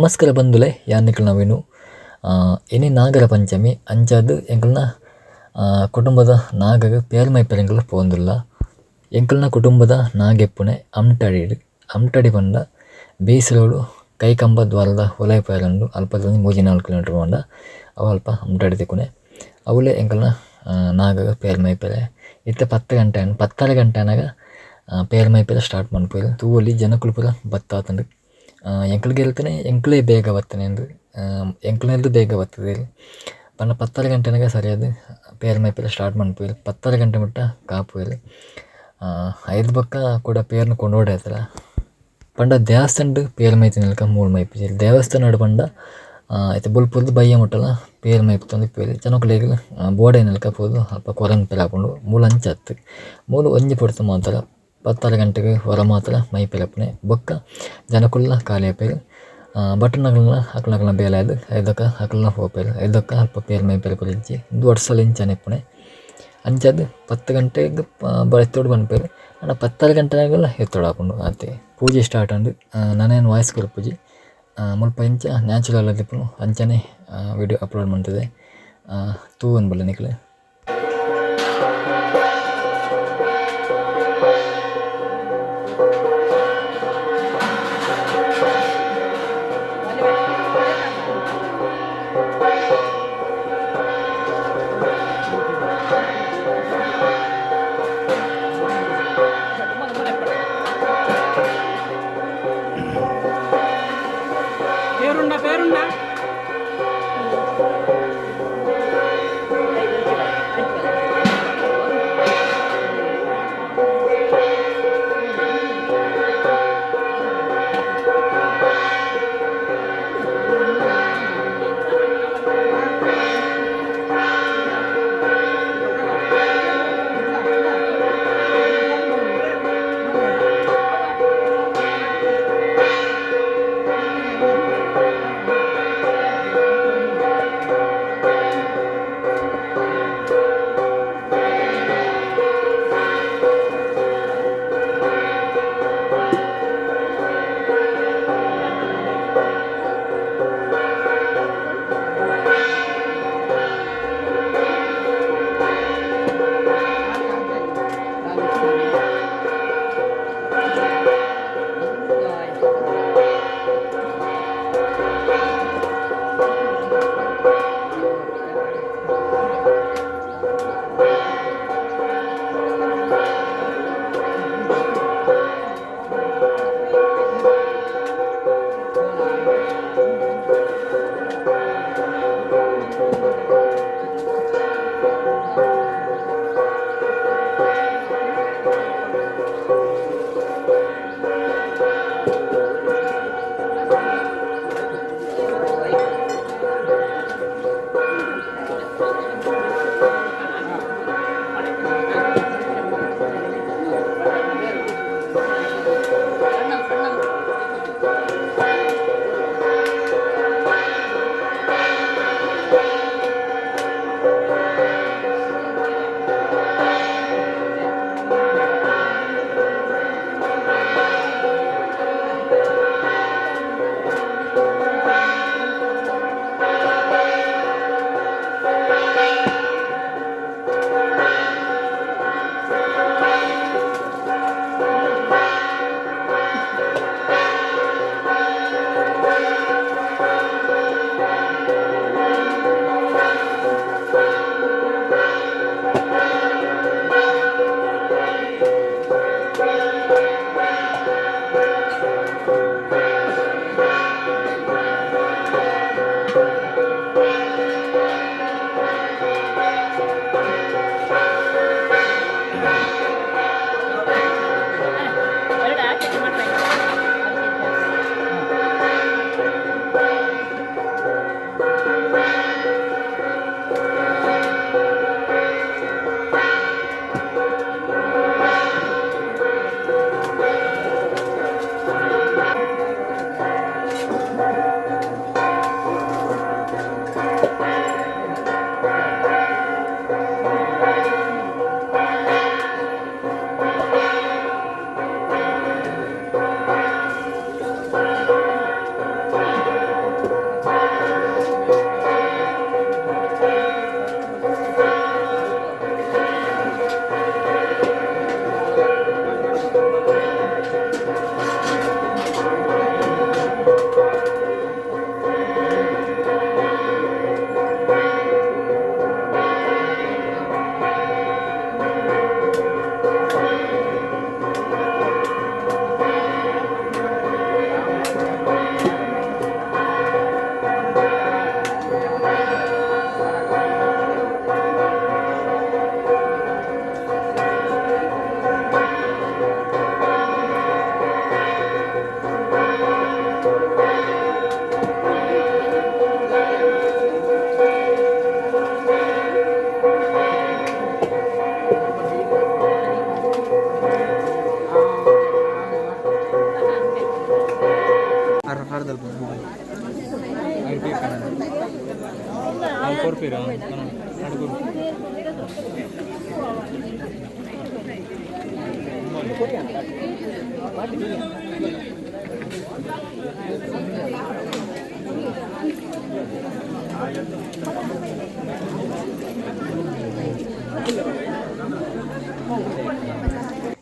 ನಮಸ್ಕಾರ ಬಂಧುಲೆ ಯಾನಿಕಲ್ ನಾವೇನು? ಏನೇ ನಾಗರ ಪಂಚಮಿ ಅಂಚಾದು ಎಂಕಲ್ನ ಕುಟುಂಬದ ನಾಗಗ ಪೇರ್ ಮೈಪೆರೆಂಕಲ್ ಪೋಂದುಲ್ಲ ಎಂಕಲ್ನ ಕುಟುಂಬದ ನಾಗೆಪ್ಪುನೆ ಅಮ್ಟಡಿಡ್ ಅಮ್ಟಡಿ ಬಂದ ಬೇಸರೋಡು ಕೈಕಂಬ ದ್ವಾರದ ಒಲಾಯ್ ಪೇರಂಡು ಅಲ್ಪದಲ್ಲಿ ಮೂಜಿ ನಾಲ್ಕು ಕಿಲೋಮೀಟರ್ ಬಂದ ಅವ ಅಲ್ಪ ಅಮ್ಟಡಿ ತಿಕ್ಕುನೆ ಅವಳೆ ಎಂಕಲ್ನ ನಾಗಗ ಪೇರ್ ಮೈಪೆರೆ ಇತ್ತೆ ಪತ್ತು ಗಂಟೆ ಪತ್ತರ ಗಂಟೆನಾಗ ಪೇರ್ಮೈ ಮೈಪೆರೆ ಸ್ಟಾರ್ಟ್ ಮನ್ಪುವೆರ್ ತೂವೊಲಿ ಜನಕುಲು ಪೂರ ಬತ್ತಾತುಂಡು ಎಂಕಲ್ಗೆ ಗೆಲ್ತನೆ ಎಂಕ್ಲೇ ಬೇಗ ಬರ್ತೇನೆ ಅಂದು ಎಂಕ್ಲೆಲ್ದು ಬೇಗ ಬರ್ತದೆ ಪಂಡ ಪತ್ತಾರು ಗಂಟೆನಾಗ ಸರಿಯಾದ ಪೇರ್ ಮೈಪೆಲ್ಲ ಸ್ಟಾರ್ಟ್ ಮನ್ಪುವೆರ್ ಪತ್ತಾರು ಗಂಟೆ ಮುಟ್ಟ ಕಾಪುವೆರ್ ಐದು ಬೊಕ್ಕ ಕೂಡ ಪೇರ್ನ ಕೊಂಡೋಡಾಯ್ತಲ್ಲ ಪಂಡ ದೇವಸ್ಥಾನ ಪೇರ್ ಮೈತಿನಲ್ಕ ಮೂಲು ಮೈಪುಜೆರ್ ದೇವಸ್ಥಾನಡ್ ಪಂಡ ಐತೆ ಬುಲ್ಪುರ್ದು ಬಯ್ಯ ಮುಟ್ಟಲ ಪೇರ್ ಮೈಪುತೊಂದು ಇಪ್ಪುವೆರ್ ಬೋಡೆ ಬೋಡೈನಲ್ಕ ಪೋದು ಅಲ್ಪ ಕೊರನ್ ಪೇರ್ ಹಾಕೊಂಡು ಮೂಲು ಅಂಚತ್ತು ಮೂಲು ಒಂಜಿ ಪಡ್ತು ಮಾತ್ರ. ಪತ್ತಾರು ಗಂಟೆಗೆ ಹೊರ ಮಾತ್ರ ಮೈಪೆರಪ್ಪನೆ ಬೊಕ್ಕ ಜನಕುಲ್ಲ ಖಾಲಿ ಆಪೇರು ಬಟನ್ಗಳನ್ನ ಬೇಲಾಯ್ದು, ಐದಕ್ಕ ಅಕ್ಲನ ಹೋಪೇರು, ಐದಕ್ಕ ಅಲ್ಪ ಪೇರ್ ಮೈಪೆರ ಪುಲಿಜ್ಜಿ ಇಂದು ವರ್ಷಲ್ ಇಂಚನೆ ಇಪ್ಪುನೆ ಅಂಚದು ಪತ್ತು ಗಂಟೆಗೆ ಎತ್ತೋಡು ಬಂದ್ಪೇರು ಅಣ್ಣ ಪತ್ತಾರು ಗಂಟೆನಾಗೆಲ್ಲ ಎತ್ತೋಡು ಹಾಕೊಂಡು ಆತೆ ಪೂಜೆ ಸ್ಟಾರ್ಟ್ ಅಂದು ನಾನೇನು ವಾಯ್ಸ್ ಕೊರು ಪೂಜೆ ಮುಲ್ಪ ಇಂಚ ನ್ಯಾಚುರಲ್ ಆದಿಪ್ಪು ಅಂಚನೆ ವಿಡಿಯೋ ಅಪ್ಲೋಡ್ ಮಾಡ್ತದೆ ತೂ ಅನ್ಬಲ್ಲ ನಿಕ್ಲೆ Nắng.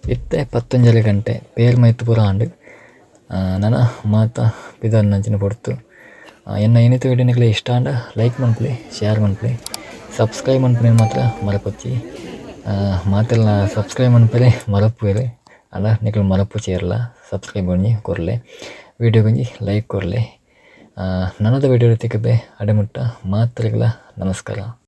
ಇತ್ತೆ ಪತ್ತೊಂಜಲಿ ಗಂಟೆ ಪೇರ್ ಮೈತ್ ಪೂರ ಆಂಡ್ ಆ, ನನ ಮಾತ ಪಿದರ್ ನಂಚಿನ ಪೊರ್ತು ಎನ್ನ ಏನಿತ ವಿಡಿಯೋ ನಿಕ್ಲೆ ಇಷ್ಟ ಅಂಡ ಲೈಕ್ ಮನ್ಪುಲಿ ಶೇರ್ ಮನ್ಪುಲಿ ಸಬ್ಸ್ಕ್ರೈಬ್ ಮನ್ಪುನಿ ಮಾತ್ರ ಮರಪಚ್ಚಿ ಮಾತೆಲ್ಲ ಸಬ್ಸ್ಕ್ರೈಬ್ ಮನ್ಪಲೆ ಮರಪುವೆರ್ ಅಲ್ಲ ನಿಕ್ಲು ಮರಪು ಚೇರಲ್ಲ ಸಬ್ಸ್ಕ್ರೈಬ್ ಒಂಜಿ ಕೊರ್ಲೆ ವೀಡಿಯೋ ಗೊಂಜಿ ಲೈಕ್ ಕೊರ್ಲೆ. ನನ್ನದ ವಿಡಿಯೋ ತಿಕ್ಕಬೆ ಅಡೆಮುಟ್ಟ ಮಾತ್ರೆಗಳ ನಮಸ್ಕಾರ.